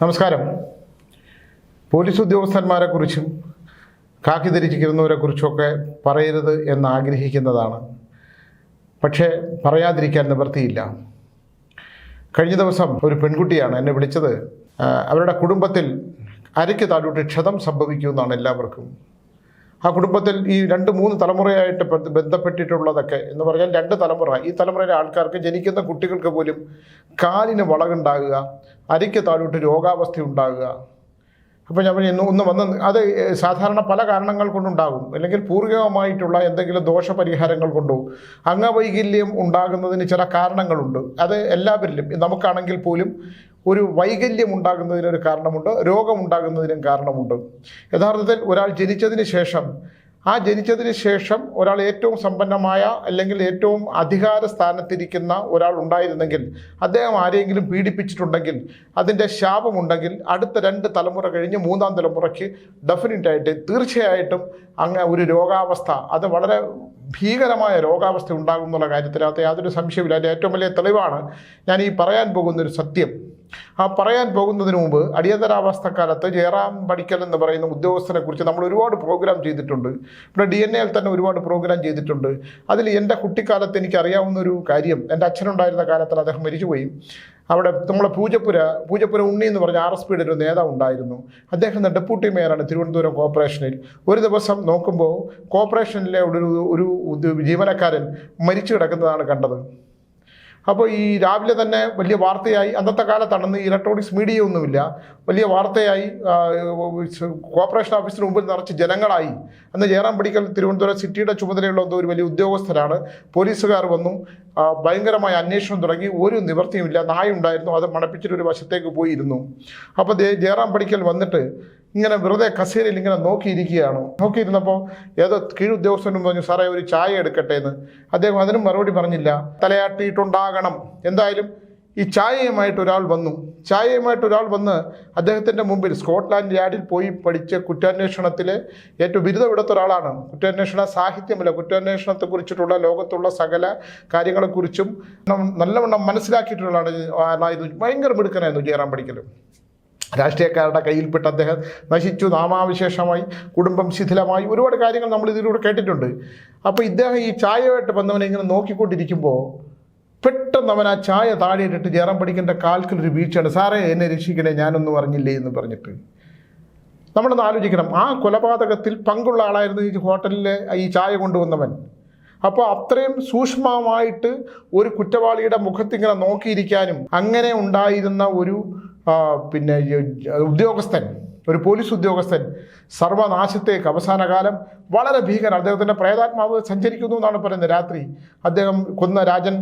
നമസ്കാരം. പോലീസ് ഉദ്യോഗസ്ഥന്മാരെ കുറിച്ചും കാക്കി ധരിച്ചിരിക്കുന്നവരെ കുറിച്ചൊക്കെ പറയരുത് എന്ന് ആഗ്രഹിക്കുന്നതാണ് പക്ഷേ പറയാതിരിക്കാൻ നിവൃത്തിയില്ല. കഴിഞ്ഞ ദിവസം ഒരു പെൺകുട്ടിയാണ് എന്നെ വിളിച്ചത്. അവരുടെ കുടുംബത്തിൽ അരയ്ക്ക് താഴോട്ട് ക്ഷതം സംഭവിക്കുമെന്നാണ് എല്ലാവർക്കും ആ കുടുംബത്തിൽ ഈ രണ്ട് മൂന്ന് തലമുറയായിട്ട് ബന്ധപ്പെട്ടിട്ടുള്ളതൊക്കെ എന്ന് പറഞ്ഞാൽ രണ്ട് തലമുറ. ഈ തലമുറയിലെ ആൾക്കാർക്ക് ജനിക്കുന്ന കുട്ടികൾക്ക് പോലും കാലിന് വളകുണ്ടാകുക അരിക്ക് താഴോട്ട് രോഗാവസ്ഥ ഉണ്ടാകുക. അപ്പോൾ ഞാൻ പറഞ്ഞു, ഒന്ന് വന്ന് അത് സാധാരണ പല കാരണങ്ങൾ കൊണ്ടുണ്ടാകും. അല്ലെങ്കിൽ പൂർവികമായിട്ടുള്ള എന്തെങ്കിലും ദോഷപരിഹാരങ്ങൾ കൊണ്ടോ അംഗവൈകല്യം ഉണ്ടാകുന്നതിന് ചില കാരണങ്ങളുണ്ട്. അത് എല്ലാവരിലും നമുക്കാണെങ്കിൽ പോലും ഒരു വൈകല്യം ഉണ്ടാകുന്നതിനൊരു കാരണമുണ്ട് രോഗമുണ്ടാകുന്നതിനും കാരണമുണ്ട്. യഥാർത്ഥത്തിൽ ഒരാൾ ജനിച്ചതിന് ശേഷം ആ ജനിച്ചതിന് ശേഷം ഒരാൾ ഏറ്റവും സമ്പന്നമായ അല്ലെങ്കിൽ ഏറ്റവും അധികാര സ്ഥാനത്തിരിക്കുന്ന ഒരാൾ ഉണ്ടായിരുന്നെങ്കിൽ അദ്ദേഹം ആരെയെങ്കിലും പീഡിപ്പിച്ചിട്ടുണ്ടെങ്കിൽ അതിന്റെ ശാപമുണ്ടെങ്കിൽ അടുത്ത രണ്ട് തലമുറ കഴിഞ്ഞ് മൂന്നാം തലമുറയ്ക്ക് ഡെഫിനറ്റായിട്ട് തീർച്ചയായിട്ടും അങ്ങ് ഒരു രോഗാവസ്ഥ അത് വളരെ ഭീകരമായ രോഗാവസ്ഥ ഉണ്ടാകും എന്നുള്ള കാര്യത്തിനകത്ത് യാതൊരു സംശയമില്ല അതിന്റെ ഏറ്റവും വലിയ തെളിവാണ് ഞാൻ ഈ പറയാൻ പോകുന്നൊരു സത്യം. ആ പറയാൻ പോകുന്നതിന് മുമ്പ് അടിയന്തരാവസ്ഥ കാലത്ത് ജയറാം പഠിക്കൽ എന്ന് പറയുന്ന ഉദ്യോഗസ്ഥനെ കുറിച്ച് നമ്മൾ ഒരുപാട് പ്രോഗ്രാം ചെയ്തിട്ടുണ്ട്. ഇവിടെ ഡി എൻ എയിൽ തന്നെ ഒരുപാട് പ്രോഗ്രാം ചെയ്തിട്ടുണ്ട്. അതിൽ എന്റെ കുട്ടിക്കാലത്ത് എനിക്ക് അറിയാവുന്ന ഒരു കാര്യം എന്റെ അച്ഛനുണ്ടായിരുന്ന കാലത്തിൽ അദ്ദേഹം മരിച്ചുപോയി. അവിടെ നമ്മളെ പൂജപ്പുര പൂജപ്പുര ഉണ്ണി എന്ന് പറഞ്ഞ ആർ എസ് പിയുടെ ഒരു നേതാവ് ഉണ്ടായിരുന്നു. അദ്ദേഹം ഡെപ്യൂട്ടി മേയറാണ് തിരുവനന്തപുരം കോർപ്പറേഷനിൽ. ഒരു ദിവസം നോക്കുമ്പോൾ കോർപ്പറേഷനിലെ ഒരു ഒരു ജീവനക്കാരൻ മരിച്ചു കിടക്കുന്നതാണ് കണ്ടത്. അപ്പോൾ ഈ രാവിലെ തന്നെ വലിയ വാർത്തയായി അന്നത്തെ കാലത്താണെന്ന് ഇലക്ട്രോണിക്സ് മീഡിയ ഒന്നുമില്ല. വലിയ വാർത്തയായി കോർപ്പറേഷൻ ഓഫീസിന് മുമ്പിൽ നിറച്ച് ജനങ്ങളായി. അന്ന് ജയറാം പടിക്കൽ തിരുവനന്തപുരം സിറ്റിയുടെ ചുമതലയുള്ള എന്തോ ഒരു വലിയ ഉദ്യോഗസ്ഥരാണ് പോലീസുകാർ വന്നു ഭയങ്കരമായ അന്വേഷണം തുടങ്ങി. ഒരു നിവൃത്തിയുമില്ല നായ ഉണ്ടായിരുന്നു അത് മണപ്പിച്ചിട്ട് ഒരു വശത്തേക്ക് പോയിരുന്നു. അപ്പോൾ ജയറാം പടിക്കൽ വന്നിട്ട് ഇങ്ങനെ വെറുതെ കസേരയിൽ ഇങ്ങനെ നോക്കിയിരിക്കുകയാണ്. നോക്കിയിരുന്നപ്പോൾ ഏതോ കീഴുദ്യോഗസ്ഥനും പറഞ്ഞു സാറേ ഒരു ചായ എടുക്കട്ടെ എന്ന്. അദ്ദേഹം അതിനും മറുപടി പറഞ്ഞില്ല. തലയാട്ടിയിട്ടുണ്ടാകണം. എന്തായാലും ഈ ചായയുമായിട്ട് ഒരാൾ വന്നു. ചായയുമായിട്ട് ഒരാൾ വന്ന് അദ്ദേഹത്തിന്റെ മുമ്പിൽ സ്കോട്ട്ലാൻഡ് യാർഡിൽ പോയി പഠിച്ച കുറ്റാന്വേഷണത്തിലെ ഏറ്റവും ബിരുദമെടുത്ത ഒരാളാണ്. കുറ്റാന്വേഷണ സാഹിത്യമല്ല കുറ്റാന്വേഷണത്തെക്കുറിച്ചിട്ടുള്ള ലോകത്തുള്ള സകല കാര്യങ്ങളെക്കുറിച്ചും നല്ലവണ്ണം മനസ്സിലാക്കിയിട്ടുള്ളതാണ്. ആളായിരുന്നു ഭയങ്കര മിടുക്കനായിരുന്നു ജയറാം പഠിക്കലും രാഷ്ട്രീയക്കാരുടെ കയ്യിൽപ്പെട്ട് അദ്ദേഹം നശിച്ചു. നാമാവിശേഷമായി കുടുംബം ശിഥിലമായി. ഒരുപാട് കാര്യങ്ങൾ നമ്മൾ ഇതിലൂടെ കേട്ടിട്ടുണ്ട്. അപ്പോൾ ഇദ്ദേഹം ഈ ചായയായിട്ട് വന്നവനെ ഇങ്ങനെ നോക്കിക്കൊണ്ടിരിക്കുമ്പോൾ പെട്ടെന്ന് അവൻ ആ ചായ താഴെയിട്ടിട്ട് ജയറാം പഠിക്കേണ്ട കാൽക്കലൊരു വീഴ്ചയാണ് സാറേ എന്നെ രക്ഷിക്കണേ ഞാനൊന്നും അറിഞ്ഞില്ലേ എന്ന് പറഞ്ഞിട്ട്. നമ്മളൊന്ന് ആലോചിക്കണം. ആ കൊലപാതകത്തിൽ പങ്കുള്ള ആളായിരുന്നു ഈ ഹോട്ടലിലെ ഈ ചായ കൊണ്ടുവന്നവൻ. അപ്പോൾ അത്രയും സൂക്ഷ്മമായിട്ട് ഒരു കുറ്റവാളിയുടെ മുഖത്തിങ്ങനെ നോക്കിയിരിക്കാനും അങ്ങനെ ഉണ്ടായിരുന്ന ഒരു പിന്നെ ഉദ്യോഗസ്ഥൻ ഒരു പോലീസ് ഉദ്യോഗസ്ഥൻ സർവനാശത്തേക്ക് അവസാന കാലം വളരെ ഭീകരം അദ്ദേഹത്തിന്റെ പ്രേതാത്മാവ് സഞ്ചരിക്കുന്നു എന്നാണ് പറയുന്നത് രാത്രി. അദ്ദേഹം കൊന്ന രാജൻ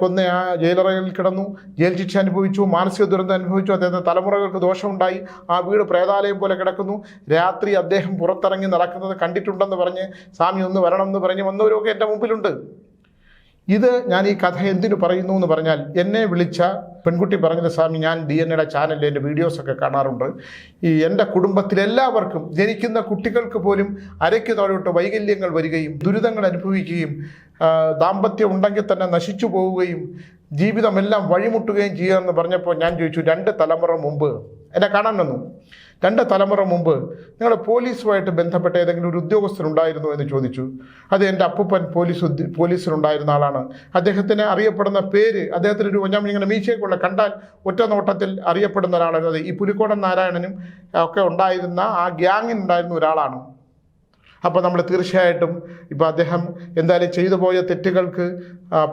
കൊന്ന ആ ജയിലറയിൽ കിടന്നു ജയിൽ ശിക്ഷ അനുഭവിച്ചു മാനസിക ദുരന്തം അനുഭവിച്ചു അദ്ദേഹത്തിന്റെ തലമുറകൾക്ക് ദോഷമുണ്ടായി ആ വീട് പ്രേതാലയം പോലെ കിടക്കുന്നു. രാത്രി അദ്ദേഹം പുറത്തിറങ്ങി നടക്കുന്നത് കണ്ടിട്ടുണ്ടെന്ന് പറഞ്ഞ് സ്വാമി ഒന്ന് വരണം എന്ന് പറഞ്ഞ് വന്നവരൊക്കെ എന്റെ മുമ്പിലുണ്ട്. ഇത് ഞാൻ ഈ കഥ എന്തിനു പറയുന്നു എന്ന് പറഞ്ഞാൽ എന്നെ വിളിച്ച പെൺകുട്ടി പറഞ്ഞത് സ്വാമി ഞാൻ ഡി എൻ എയുടെ ചാനലിൽ എന്റെ വീഡിയോസൊക്കെ കാണാറുണ്ട്. ഈ എന്റെ കുടുംബത്തിലെല്ലാവർക്കും ജനിക്കുന്ന കുട്ടികൾക്ക് പോലും അരയ്ക്ക് താഴോട്ട് വൈകല്യങ്ങൾ വരികയും ദുരിതങ്ങൾ അനുഭവിക്കുകയും ദാമ്പത്യം ഉണ്ടെങ്കിൽ തന്നെ നശിച്ചു പോവുകയും ജീവിതമെല്ലാം വഴിമുട്ടുകയും ചെയ്യാമെന്ന് പറഞ്ഞപ്പോൾ ഞാൻ ചോദിച്ചു രണ്ട് തലമുറ മുമ്പ്. എന്നെ കാണാൻ വന്നു. രണ്ട് തലമുറ മുമ്പ് നിങ്ങൾ പോലീസുമായിട്ട് ബന്ധപ്പെട്ട ഏതെങ്കിലും ഒരു ഉദ്യോഗസ്ഥനുണ്ടായിരുന്നു എന്ന് ചോദിച്ചു. അത് എന്റെ അപ്പൂപ്പൻ പോലീസ് പോലീസിലുണ്ടായിരുന്ന ആളാണ്. അദ്ദേഹത്തിന് അറിയപ്പെടുന്ന പേര് അദ്ദേഹത്തിന് ഒരു ഞാൻ ഇങ്ങനെ മീശയൊക്കെയുള്ള കണ്ടാൽ ഒറ്റ നോട്ടത്തിൽ അറിയപ്പെടുന്ന ഒരാളായിരുന്നു. ഈ പുലിക്കോടൻ നാരായണനും ഒക്കെ ഉണ്ടായിരുന്ന ആ ഗ്യാങ്ങിനുണ്ടായിരുന്ന ഒരാളാണ്. അപ്പോൾ നമ്മൾ തീർച്ചയായിട്ടും ഇപ്പോൾ അദ്ദേഹം എന്തായാലും ചെയ്തു പോയ തെറ്റുകൾക്ക്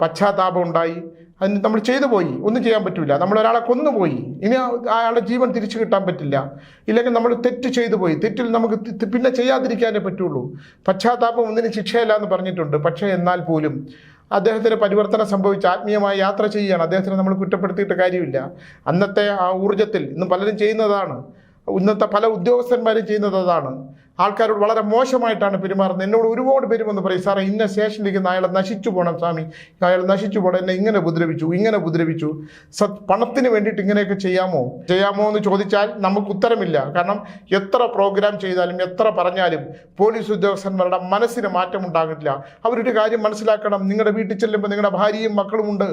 പശ്ചാത്താപം ഉണ്ടായി അതിന് നമ്മൾ ചെയ്തു പോയി. ഒന്നും ചെയ്യാൻ പറ്റില്ല നമ്മൾ ഒരാളെ കൊന്നുപോയി ഇനി അയാളുടെ ജീവൻ തിരിച്ചു കിട്ടാൻ പറ്റില്ല. ഇല്ലെങ്കിൽ നമ്മൾ തെറ്റ് ചെയ്തു പോയി. തെറ്റിൽ നമുക്ക് പിന്നെ ചെയ്യാതിരിക്കാനേ പറ്റുള്ളൂ. പശ്ചാത്താപം ഒന്നിനും ശിക്ഷയല്ല എന്ന് പറഞ്ഞിട്ടുണ്ട്. പക്ഷേ എന്നാൽ പോലും അദ്ദേഹത്തിന് പരിവർത്തനം സംഭവിച്ച് ആത്മീയമായ യാത്ര ചെയ്യുകയാണ്. അദ്ദേഹത്തിന് നമ്മൾ കുറ്റപ്പെടുത്തിയിട്ട് കാര്യമില്ല. അന്നത്തെ ആ ഊർജത്തിൽ ഇന്ന് പലരും ചെയ്യുന്നതാണ്. ഇന്നത്തെ പല ഉദ്യോഗസ്ഥന്മാരും ചെയ്യുന്നത് അതാണ് ആൾക്കാരോട് വളരെ മോശമായിട്ടാണ് പെരുമാറുന്നത്. എന്നോട് ഒരുപാട് പേര് വന്ന് പറയും സാറേ ഇന്ന സ്റ്റേഷനിലിരിക്കുന്ന അയാൾ നശിച്ചു പോകണം സ്വാമി. അയാൾ നശിച്ചു പോകണം എന്നെ ഇങ്ങനെ ഉപദ്രവിച്ചു ഇങ്ങനെ ഉപദ്രവിച്ചു. സത് പണത്തിന് വേണ്ടിയിട്ട് ഇങ്ങനെയൊക്കെ ചെയ്യാമോ? ചെയ്യാമോ എന്ന് ചോദിച്ചാൽ നമുക്ക് ഉത്തരമില്ല. കാരണം എത്ര പ്രോഗ്രാം ചെയ്താലും എത്ര പറഞ്ഞാലും പോലീസ് ഉദ്യോഗസ്ഥന്മാരുടെ മനസ്സിന് മാറ്റം ഉണ്ടാകില്ല അവരൊരു കാര്യം മനസ്സിലാക്കണം. നിങ്ങളുടെ വീട്ടിൽ ചെല്ലുമ്പോൾ നിങ്ങളുടെ ഭാര്യയും മക്കളുമുണ്ട്.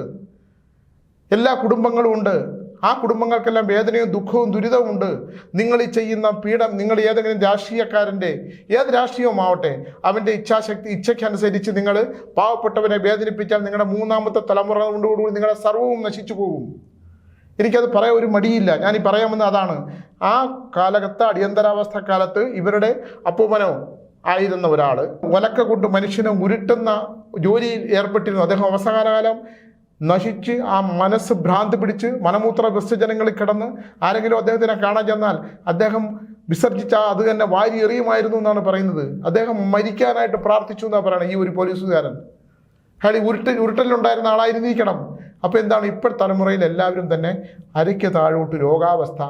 എല്ലാ കുടുംബങ്ങളും ഉണ്ട്. ആ കുടുംബങ്ങൾക്കെല്ലാം വേദനയും ദുഃഖവും ദുരിതവും ഉണ്ട്. നിങ്ങൾ ഈ ചെയ്യുന്ന പീഡം നിങ്ങൾ ഏതെങ്കിലും രാഷ്ട്രീയക്കാരന്റെ ഏത് രാഷ്ട്രീയവുമാവട്ടെ അവന്റെ ഇച്ഛാശക്തി ഇച്ഛയ്ക്കനുസരിച്ച് നിങ്ങൾ പാവപ്പെട്ടവനെ വേദനിപ്പിച്ചാൽ നിങ്ങളുടെ മൂന്നാമത്തെ തലമുറ കൊണ്ടുകൂടി നിങ്ങളുടെ സർവവും നശിച്ചു പോകും. എനിക്കത് പറയാൻ ഒരു മടിയില്ല. ഞാൻ ഈ പറയാമെന്ന് അതാണ്. ആ കാലഘട്ട അടിയന്തരാവസ്ഥ കാലത്ത് ഇവരുടെ അപ്പൂപനോ ആയിരുന്ന ഒരാൾ ഒലക്ക കൊണ്ട് മനുഷ്യനെ ഉരുട്ടുന്ന ജോലിയിൽ ഏർപ്പെട്ടിരുന്നു. അദ്ദേഹം അവസാനകാലം നശിച്ച് ആ മനസ്സ് ഭ്രാന്ത് പിടിച്ച് മനമൂത്ര വിസർജനങ്ങളിൽ കിടന്ന് ആരെങ്കിലും അദ്ദേഹത്തിനെ കാണാൻ ചെന്നാൽ അദ്ദേഹം വിസർജിച്ച അത് തന്നെ വാരി എറിയുമായിരുന്നു എന്നാണ് പറയുന്നത്. അദ്ദേഹം മരിക്കാനായിട്ട് പ്രാർത്ഥിച്ചു എന്നാണ് പറയുന്നത് ഈ ഒരു പോലീസുകാരൻ. അയാൾ ഉരുട്ടൽ ഉരുട്ട ഉരുട്ടലിലുണ്ടായിരുന്ന ആളായിരുന്നിരിക്കണം അപ്പോൾ എന്താണ് ഇപ്പോൾ തലമുറയിൽ എല്ലാവരും തന്നെ അരയ്ക്ക് താഴോട്ട് രോഗാവസ്ഥ.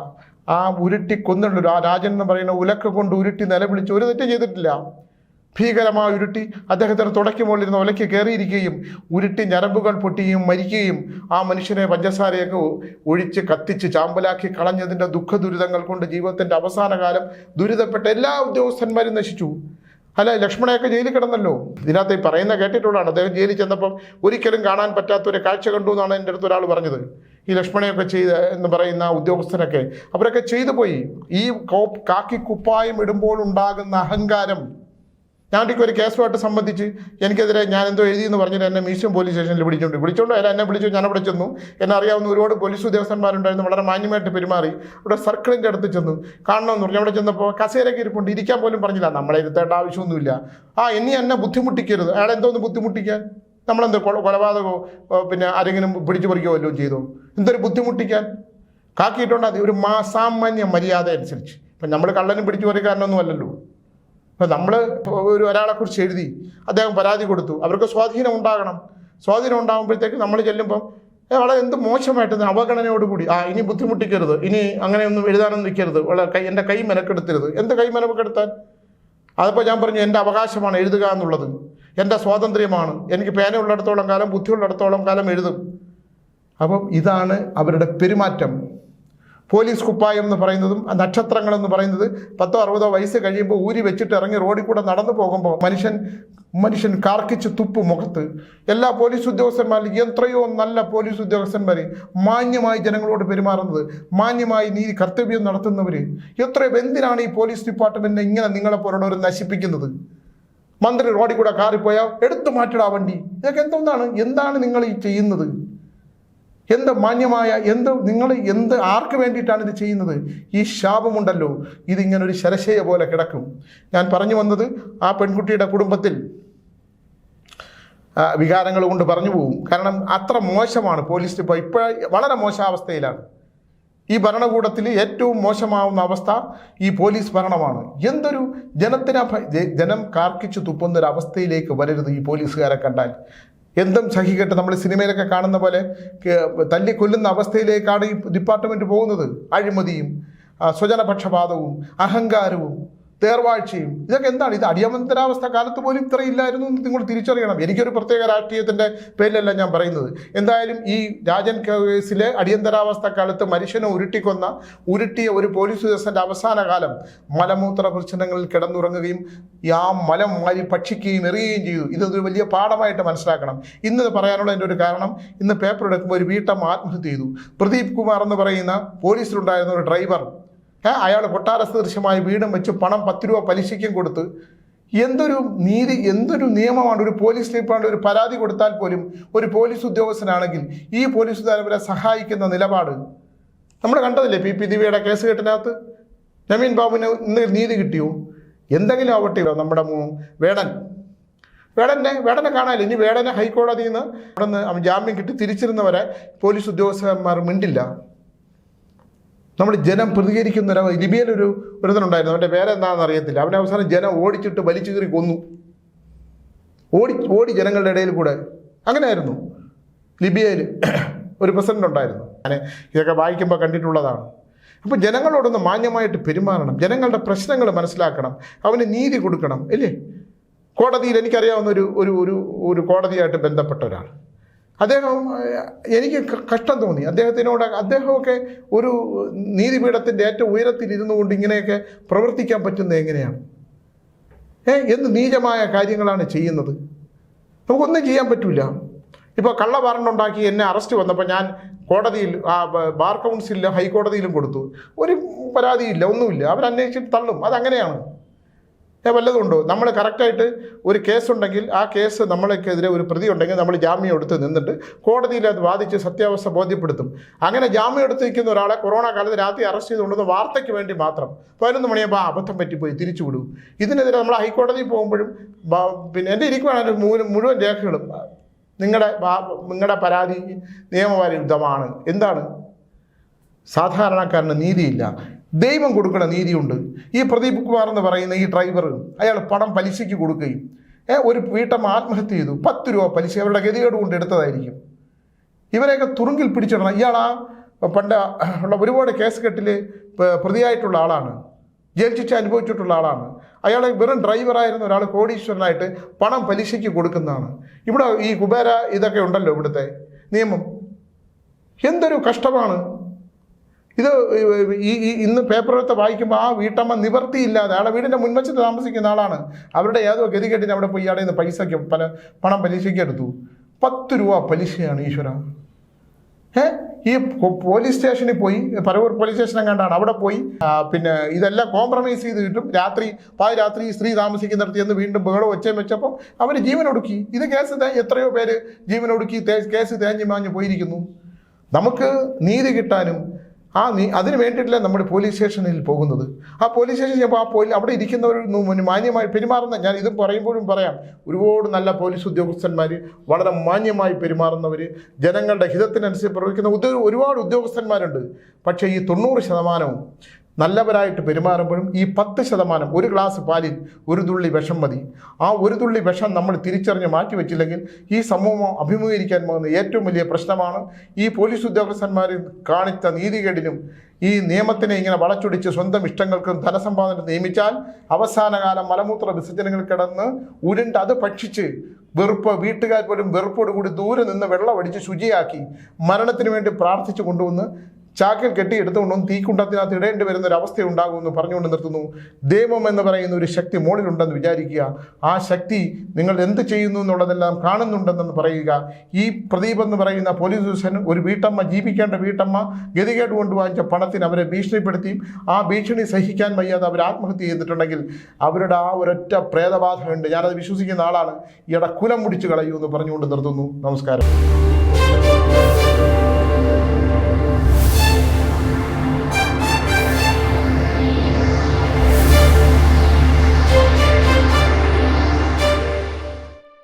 ആ ഉരുട്ടി കൊന്നിട്ടുണ്ട്. ആ രാജൻ എന്ന് പറയുന്ന ഉലക്ക കൊണ്ട് ഉരുട്ടി നിലവിളിച്ച് ഒരു തെറ്റ് ചെയ്തിട്ടില്ല. ഭീകരമായ ഉരുട്ടി അദ്ദേഹത്തിന് തുടക്കി മുകളിലിരുന്ന ഒലയ്ക്ക് കയറിയിരിക്കുകയും ഉരുട്ടി ഞരമ്പുകൾ പൊട്ടുകയും മരിക്കുകയും ആ മനുഷ്യനെ പഞ്ചസാരയൊക്കെ ഒഴിച്ച് കത്തിച്ച് ചാമ്പലാക്കി കളഞ്ഞതിന്റെ ദുഃഖ ദുരിതങ്ങൾ കൊണ്ട് ജീവിതത്തിന്റെ അവസാന കാലം ദുരിതപ്പെട്ട എല്ലാ ഉദ്യോഗസ്ഥന്മാരും നശിച്ചു. അല്ല ലക്ഷ്മണയൊക്കെ ജയിലിൽ കിടന്നല്ലോ. ഇതിനകത്ത് ഈ പറയുന്ന കേട്ടിട്ടുള്ളതാണ്. അദ്ദേഹം ജയിലിൽ ചെന്നപ്പം ഒരിക്കലും കാണാൻ പറ്റാത്ത ഒരു കാഴ്ച കണ്ടു എന്നാണ് എന്റെ അടുത്ത് ഒരാൾ പറഞ്ഞത്. ഈ ലക്ഷ്മണയൊക്കെ ചെയ്ത് എന്ന് പറയുന്ന ഉദ്യോഗസ്ഥനൊക്കെ അവരൊക്കെ ചെയ്തു പോയി. ഈ കാക്കി കുപ്പായം ഇടുമ്പോൾ ഉണ്ടാകുന്ന അഹങ്കാരം ഒരിക്കൽ ഒരു കേസുമായിട്ട് സംബന്ധിച്ച് എനിക്കെതിരെ ഞാൻ എന്തോ എഴുതി എന്ന് പറഞ്ഞിട്ട് എന്നെ മ്യൂസിയം പോലീസ് സ്റ്റേഷനിൽ വിളിച്ചോണ്ട് വിളിച്ചോണ്ട് അല്ല എന്നെ വിളിച്ചു ഞാൻ അവിടെ ചെന്നു. എന്നെ അറിയാവുന്ന ഒരുപാട് പോലീസ് ഉദ്യോഗസ്ഥന്മാരുണ്ടായിരുന്നു വളരെ മാന്യമായിട്ട് പെരുമാറി. ഇവിടെ സർക്കിളിന്റെ അടുത്ത് ചെന്നു. കാണണമെന്ന് പറഞ്ഞു. അവിടെ ചെന്നപ്പോൾ കസേരയ്ക്ക് ഇരിപ്പുണ്ട്. ഇരിക്കാൻ പോലും പറഞ്ഞില്ല. നമ്മളെ ഇരുത്തേണ്ട ആവശ്യമൊന്നുമില്ല. ആ ഇനി എന്നെ ബുദ്ധിമുട്ടിക്കരുത്. അയാൾ എന്തോ ഒന്ന് ബുദ്ധിമുട്ടിക്കാൻ? നമ്മളെന്തോ കൊല- കൊലപാതകമോ പിന്നെ ആരെങ്കിലും പിടിച്ചു പറിക്കുകയോ വല്ലതും ചെയ്തോ? എന്തൊരു ബുദ്ധിമുട്ടിക്കാൻ? കാക്കിയിട്ടുണ്ട് അത് ഒരു മാസാമാന്യ മര്യാദ അനുസരിച്ച്. ഇപ്പം നമ്മൾ കള്ളനും പിടിച്ചു പറിക്കാരനൊന്നും അല്ലല്ലോ. ഇപ്പം നമ്മൾ ഒരു ഒരാളെക്കുറിച്ച് എഴുതി അദ്ദേഹം പരാതി കൊടുത്തു. അവർക്ക് സ്വാധീനം ഉണ്ടാകണം. സ്വാധീനം ഉണ്ടാകുമ്പോഴത്തേക്ക് നമ്മൾ ചെല്ലുമ്പം അവളെ എന്ത് മോശമായിട്ട് അവഗണനയോടുകൂടി ആ ഇനി ബുദ്ധിമുട്ടിക്കരുത്. ഇനി അങ്ങനെയൊന്നും എഴുതാനൊന്നും നിൽക്കരുത്. കൈ എന്റെ കൈ മെനക്കെടുത്തരുത്. എന്ത് കൈ മെനക്കെടുത്താൻ? അതിപ്പോൾ ഞാൻ പറഞ്ഞു എന്റെ അവകാശമാണ് എഴുതുക എന്നുള്ളത്. എന്റെ സ്വാതന്ത്ര്യമാണ്. എനിക്ക് പേന ഉള്ളിടത്തോളം കാലം ബുദ്ധി ഉള്ളിടത്തോളം കാലം എഴുതും. അപ്പം ഇതാണ് അവരുടെ പെരുമാറ്റം. പോലീസ് കുപ്പായം എന്ന് പറയുന്നതും നക്ഷത്രങ്ങൾ എന്ന് പറയുന്നത് പത്തോ അറുപതോ വയസ്സ് കഴിയുമ്പോൾ ഊരി വെച്ചിട്ട് ഇറങ്ങി റോഡിൽ കൂടെ നടന്നു പോകുമ്പോൾ മനുഷ്യൻ മനുഷ്യൻ കാർക്കിച്ച് തുപ്പ് മുഖത്ത്. എല്ലാ പോലീസ് ഉദ്യോഗസ്ഥന്മാരിലും എത്രയോ നല്ല പോലീസ് ഉദ്യോഗസ്ഥന്മാർ മാന്യമായി ജനങ്ങളോട് പെരുമാറുന്നത് മാന്യമായി നീതി കർത്തവ്യം നടത്തുന്നവർ എത്രയോ എന്തിനാണ് ഈ പോലീസ് ഡിപ്പാർട്ട്മെന്റിനെ ഇങ്ങനെ നിങ്ങളെ പോലുള്ളവർ നശിപ്പിക്കുന്നത്? മന്ത്രി റോഡിൽ കൂടെ കാറിപ്പോയാൽ എടുത്തു മാറ്റിടാ വണ്ടി. ഇതൊക്കെ എന്തുകൊണ്ടാണ്? എന്താണ് നിങ്ങൾ ഈ ചെയ്യുന്നത്? എന്ത് മാന്യമായ എന്ത് നിങ്ങൾ എന്ത് ആർക്ക് വേണ്ടിയിട്ടാണ് ഇത് ചെയ്യുന്നത്? ഈ ശാപമുണ്ടല്ലോ. ഇതിങ്ങനെ ഒരു ശരശയ പോലെ കിടക്കും. ഞാൻ പറഞ്ഞു വന്നത് ആ പെൺകുട്ടിയുടെ കുടുംബത്തിൽ വികാരങ്ങൾ കൊണ്ട് പറഞ്ഞു പോകും കാരണം അത്ര മോശമാണ് പോലീസ് ഇപ്പോൾ ഇപ്പോൾ വളരെ മോശാവസ്ഥയിലാണ്. ഈ ഭരണകൂടത്തിൽ ഏറ്റവും മോശമാവുന്ന അവസ്ഥ ഈ പോലീസ് ഭരണമാണ്. എന്തൊരു ജനത്തിന് ജനം കാർക്കിച്ചു തുപ്പുന്ന ഒരു അവസ്ഥയിലേക്ക് വരരുത് ഈ പോലീസുകാരെ കണ്ടാൽ. എന്തും സഹിക്കട്ടെ. നമ്മൾ സിനിമയിലൊക്കെ കാണുന്ന പോലെ തല്ലിക്കൊല്ലുന്ന അവസ്ഥയിലേക്കാണ് ഈ ഡിപ്പാർട്ട്മെന്റ് പോകുന്നത്. അഴിമതിയും സ്വജനപക്ഷപാതവും അഹങ്കാരവും. തേർവാഴ്ചയും. ഇതൊക്കെ എന്താണ്? ഇത് അടിയന്തരാവസ്ഥ കാലത്ത് പോലും ഇത്രയില്ലായിരുന്നു എന്ന് നിങ്ങൾ തിരിച്ചറിയണം. എനിക്കൊരു പ്രത്യേക രാഷ്ട്രീയത്തിന്റെ പേരിലല്ല ഞാൻ പറയുന്നത്. എന്തായാലും ഈ രാജൻ കേസിലെ അടിയന്തരാവസ്ഥ കാലത്ത് മനുഷ്യനെ ഉരുട്ടിക്കൊന്ന ഉരുട്ടിയ ഒരു പോലീസ് ഉദ്യോഗസ്ഥന്റെ അവസാന കാലം മലമൂത്ര പ്രശ്നങ്ങളിൽ കിടന്നുറങ്ങുകയും ആ മലം വാരി ഭക്ഷിക്കുകയും എറിയുകയും ചെയ്തു. ഇതൊരു വലിയ പാഠമായിട്ട് മനസ്സിലാക്കണം. ഇന്ന് പറയാനുള്ള എന്റെ ഒരു കാരണം ഇന്ന് പേപ്പർ എടുക്കുമ്പോൾ ഒരു വീട്ടമ്മ ആത്മഹത്യ ചെയ്തു. പ്രദീപ് കുമാർ എന്ന് പറയുന്ന പോലീസിലുണ്ടായിരുന്ന ഒരു ഡ്രൈവർ അയാൾ കൊട്ടാര സദൃശമായി വീടും വെച്ച് പണം പത്ത് രൂപ പലിശയ്ക്കും കൊടുത്ത് എന്തൊരു നീതി എന്തൊരു നിയമമാണ് ഒരു പോലീസ് ഡിപ്പാർട്ട്മെന്റ് ഒരു പരാതി കൊടുത്താൽ പോലും ഒരു പോലീസ് ഉദ്യോഗസ്ഥനാണെങ്കിൽ ഈ പോലീസ് ഉദ്യോഗസ്ഥരെ സഹായിക്കുന്ന നിലപാട്. നമ്മൾ കണ്ടതില്ലേ പി പി ദിവ്യയുടെ കേസ് കെട്ടിനകത്ത്? നമീൻ ബാബുവിന് ഇന്ന് നീതി കിട്ടിയോ? എന്തെങ്കിലും ആവട്ടെ നമ്മുടെ വേടൻ. വേടനെ വേടനെ കാണാനില്ല? ഇനി വേടനെ ഹൈക്കോടതിയിൽ നിന്ന് അവിടെ നിന്ന് ജാമ്യം കിട്ടി. തിരിച്ചിരുന്നവരെ പോലീസ് ഉദ്യോഗസ്ഥന്മാർ മിണ്ടില്ല. നമ്മൾ ജനം പ്രതികരിക്കുന്ന ഒരു ലിബിയയിലൊരു ഒരുത്തനുണ്ടായിരുന്നു. അവന്റെ പേര് എന്താണെന്ന് അറിയത്തില്ല. അവന്റെ അവസാനം ജനം ഓടിച്ചിട്ട് വലിച്ചു കീറി കൊന്നു. ഓടി ഓടി ജനങ്ങളുടെ ഇടയിൽ കൂടെ. അങ്ങനെയായിരുന്നു. ലിബിയയിൽ ഒരു പ്രസിഡന്റ് ഉണ്ടായിരുന്നു. ഞാൻ ഇതൊക്കെ വായിക്കുമ്പോൾ കണ്ടിട്ടുള്ളതാണ്. അപ്പോൾ ജനങ്ങളോടൊന്ന് മാന്യമായിട്ട് പെരുമാറണം. ജനങ്ങളുടെ പ്രശ്നങ്ങൾ മനസ്സിലാക്കണം. അവന് നീതി കൊടുക്കണം ഇല്ലേ? കോടതിയിൽ എനിക്കറിയാവുന്ന ഒരു ഒരു ഒരു കോടതിയായിട്ട് ബന്ധപ്പെട്ട ഒരാൾ. അദ്ദേഹം എനിക്ക് കഷ്ടം തോന്നി. അദ്ദേഹത്തിനോട് അദ്ദേഹമൊക്കെ ഒരു നീതിപീഠത്തിന്റെ ഏറ്റവും ഉയരത്തിൽ ഇരുന്നു കൊണ്ട് ഇങ്ങനെയൊക്കെ പ്രവർത്തിക്കാൻ പറ്റുന്നത് എങ്ങനെയാണ്? ഏ എന്ത് നീചമായ കാര്യങ്ങളാണ് ചെയ്യുന്നത്? നമുക്കൊന്നും ചെയ്യാൻ പറ്റില്ല ഇപ്പോൾ കള്ള വാറണ്ടുണ്ടാക്കി എന്നെ അറസ്റ്റ് വന്നപ്പോൾ ഞാൻ കോടതിയിൽ ആ ബാർ കൗൺസിലിലും ഹൈക്കോടതിയിലും കൊടുത്തു. ഒരു പരാതിയില്ല ഒന്നുമില്ല. അവരന്വേഷിച്ചിട്ട് തള്ളും. അതങ്ങനെയാണ്. ഏ വല്ലതും ഉണ്ടോ നമ്മൾ കറക്റ്റായിട്ട് ഒരു കേസുണ്ടെങ്കിൽ ആ കേസ് നമ്മളെക്കെതിരെ ഒരു പ്രതി ഉണ്ടെങ്കിൽ നമ്മൾ ജാമ്യം എടുത്ത് നിന്നിട്ട് കോടതിയിൽ അത് വാദിച്ച് സത്യാവസ്ഥ ബോധ്യപ്പെടുത്തും. അങ്ങനെ ജാമ്യം എടുത്ത് നിൽക്കുന്ന ഒരാളെ കൊറോണ കാലത്ത് രാത്രി അറസ്റ്റ് ചെയ്തുകൊണ്ടുവന്ന വാർത്തയ്ക്ക് വേണ്ടി മാത്രം പതിനൊന്ന് മണിയാകുമ്പോൾ ആ അബദ്ധം പറ്റിപ്പോയി തിരിച്ചു വിടും. ഇതിനെതിരെ നമ്മൾ ഹൈക്കോടതിയിൽ പോകുമ്പോഴും പിന്നെ എന്റെ ഇരിക്കുവാണ് മുഴുവൻ രേഖകളും. നിങ്ങളുടെ നിങ്ങളുടെ പരാതി നിയമപരിയുദ്ധമാണ് എന്താണ്? സാധാരണക്കാരന് നീതിയില്ല. ദൈവം കൊടുക്കുന്ന നീതിയുണ്ട്. ഈ പ്രദീപ് കുമാർ എന്ന് പറയുന്ന ഈ ഡ്രൈവർ അയാൾ പണം പലിശയ്ക്ക് കൊടുക്കുകയും ഒരു വീട്ടമ്മ ആത്മഹത്യ ചെയ്തു. പത്ത് രൂപ പലിശ അവരുടെ ഗതികേട് കൊണ്ട് എടുത്തതായിരിക്കും. ഇവരെയൊക്കെ തുറുങ്കിൽ പിടിച്ചിടണം. ഇയാൾ ആ പണ്ട് ഉള്ള ഒരുപാട് കേസ് കെട്ടിൽ പ്രതിയായിട്ടുള്ള ആളാണ്. ജയിൽ ശിക്ഷ അനുഭവിച്ചിട്ടുള്ള ആളാണ്. അയാൾ വെറും ഡ്രൈവറായിരുന്ന ഒരാൾ കോടീശ്വരനായിട്ട് പണം പലിശയ്ക്ക് കൊടുക്കുന്നതാണ്. ഇവിടെ ഈ കുബേര ഇതൊക്കെ ഉണ്ടല്ലോ ഇവിടുത്തെ നിയമം. എന്തൊരു കഷ്ടമാണ്. ഇത് ഈ ഇന്ന് പേപ്പറെടുത്ത് വായിക്കുമ്പോൾ ആ വീട്ടമ്മ നിവർത്തിയില്ലാതെ ആളെ വീടിന്റെ മുൻവശത്ത് താമസിക്കുന്ന ആളാണ്. അവരുടെ ഏതോ ഗതികെട്ടിന് അവിടെ പോയി അവിടെ നിന്ന് പൈസയ്ക്ക് പല പണം പലിശയ്ക്ക് എടുത്തു. പത്ത് രൂപ പലിശയാണ് ഈശ്വര. ഏ? ഈ പോലീസ് സ്റ്റേഷനിൽ പോയി പരവൂർ പോലീസ് സ്റ്റേഷൻ കണ്ടാണ് അവിടെ പോയി പിന്നെ ഇതെല്ലാം കോംപ്രമൈസ് ചെയ്ത് കിട്ടും രാത്രി പാതിരാത്രി സ്ത്രീ താമസിക്കുന്നിടത്ത് എന്ന് വീണ്ടും ബഹളം ഒച്ചയും വെച്ചപ്പോൾ അവർ ജീവൻ ഒടുക്കി. ഇത് കേസ് എത്രയോ പേര് ജീവൻ ഒടുക്കി കേസ് തേഞ്ഞു മാഞ്ഞു പോയിരിക്കുന്നു. നമുക്ക് നീതി കിട്ടാനും ആ നീ അതിന് വേണ്ടിയിട്ടില്ല നമ്മുടെ പോലീസ് സ്റ്റേഷനിൽ പോകുന്നത്? ആ പോലീസ് സ്റ്റേഷൻ ചെയ്യുമ്പോൾ ആ പോലീസ് അവിടെ ഇരിക്കുന്നവർ മാന്യമായി പെരുമാറുന്ന ഞാൻ ഇത് പറയുമ്പോഴും പറയാം ഒരുപാട് നല്ല പോലീസ് ഉദ്യോഗസ്ഥന്മാർ വളരെ മാന്യമായി പെരുമാറുന്നവർ ജനങ്ങളുടെ ഹിതത്തിനനുസരിച്ച് പ്രവർത്തിക്കുന്ന ഒരുപാട് ഉദ്യോഗസ്ഥന്മാരുണ്ട്. പക്ഷേ ഈ തൊണ്ണൂറ് ശതമാനവും നല്ലവരായിട്ട് പെരുമാറുമ്പോഴും ഈ പത്ത് ശതമാനം ഒരു ഗ്ലാസ് പാലിൽ ഒരു തുള്ളി വിഷം മതി. ആ ഒരു തുള്ളി വിഷം നമ്മൾ തിരിച്ചറിഞ്ഞ് മാറ്റി വെച്ചില്ലെങ്കിൽ ഈ സമൂഹം അഭിമുഖീകരിക്കാൻ പോകുന്ന ഏറ്റവും വലിയ പ്രശ്നമാണ്. ഈ പോലീസ് ഉദ്യോഗസ്ഥന്മാർ കാണിച്ച നീതികേടിനും ഈ നിയമത്തിനെ ഇങ്ങനെ വളച്ചൊടിച്ച് സ്വന്തം ഇഷ്ടങ്ങൾക്കും ധനസമ്പാദനം നിയമിച്ചാൽ അവസാനകാലം മലമൂത്ര വിസർജനങ്ങൾ കിടന്ന് ഉരുണ്ട് അത് ഭക്ഷിച്ച് വെറുപ്പ് വീട്ടുകാർ പോലും വെറുപ്പോടുകൂടി ദൂരെ നിന്ന് വെള്ളമടിച്ച് ശുചിയാക്കി മരണത്തിന് വേണ്ടി പ്രാർത്ഥിച്ചു കൊണ്ടുവന്ന് ചാക്കിൽ കെട്ടി എടുത്തുകൊണ്ടും തീക്കുണ്ടത്തിനകത്ത് ഇടേണ്ടി വരുന്ന ഒരു അവസ്ഥ ഉണ്ടാകുമെന്ന് പറഞ്ഞുകൊണ്ട് നിർത്തുന്നു. ദൈവം എന്ന് പറയുന്ന ഒരു ശക്തി മുകളിലുണ്ടെന്ന് വിചാരിക്കുക. ആ ശക്തി നിങ്ങൾ എന്ത് ചെയ്യുന്നു എന്നുള്ളതെല്ലാം കാണുന്നുണ്ടെന്ന് പറയുക. ഈ പ്രദീപ് എന്ന് പറയുന്ന പോലീസ് ഉദ്യോഗസ്ഥൻ ഒരു വീട്ടമ്മ ജീവിക്കേണ്ട വീട്ടമ്മ ഗതികേട് കൊണ്ട് വാങ്ങിച്ച പണത്തിന് അവരെ ഭീഷണിപ്പെടുത്തിയും ആ ഭീഷണി സഹിക്കാൻ വയ്യാതെ അവർ ആത്മഹത്യ ചെയ്തിട്ടുണ്ടെങ്കിൽ അവരുടെ ആ ഒരൊറ്റ പ്രേതബാധയുണ്ട്. ഞാനത് വിശ്വസിക്കുന്ന ആളാണ്. ഈയിടെ കുലം മുടിച്ചു കളയൂ എന്ന് പറഞ്ഞുകൊണ്ട് നിർത്തുന്നു. നമസ്കാരം.